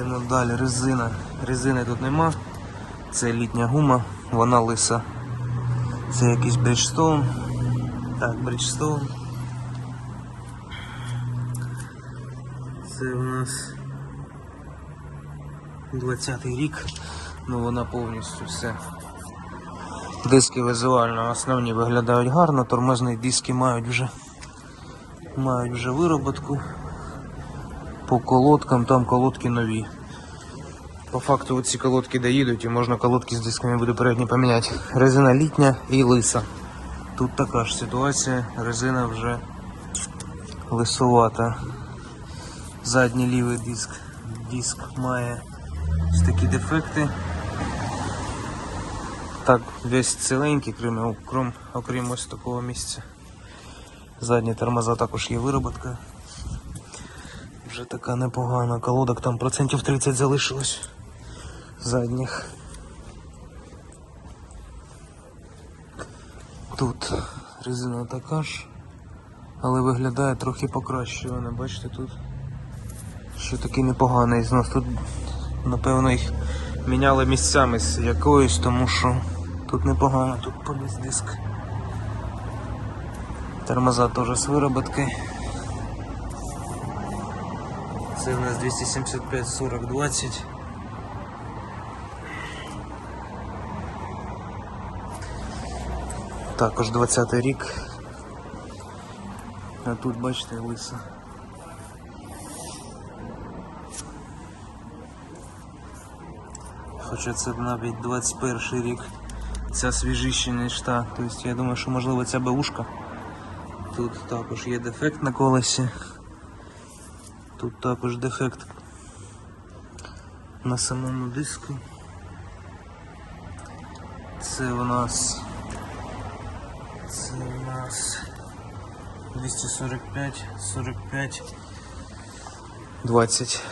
Йдемо далі, резина. Резини тут нема. Це літня гума, вона лиса. Це якийсь Bridgestone. Так, Bridgestone. Це у нас 20-й рік, ну вона повністю все. Диски візуально основні виглядають гарно, тормозні диски мають вже мають вже вироботку. По колодкам там колодки нові. По факту оці колодки доїдуть і можна колодки з дисками буде передні поміняти. Резина літня і лиса. Тут така ж ситуація, резина вже лисувата. Задній лівий диск. Диск має ось такі дефекти. Так, весь ціленький, крім, окрім, ось такого місця. Задні тормоза також є вироботка. Вже така непогана. Колодок там процентів 30 залишилось. Задніх. Тут резина така ж, але виглядає трохи покращувана. Бачите тут що такий непоганий знос. Тут напевно їх міняли місцями з якоюсь, тому що тут непогано, тут поліз диск. Тормоза теж з вироботки. Це у нас 275 40 20. Також 20 рік. А тут бачите лиса. Хоча це навіть 21 рік. Ця свіжіше ніж та. Тобто я думаю, що можливо ця беушка. Тут також є дефект на колесі. Тут також дефект на самому диску. Це у нас це у нас 245, 45, 20.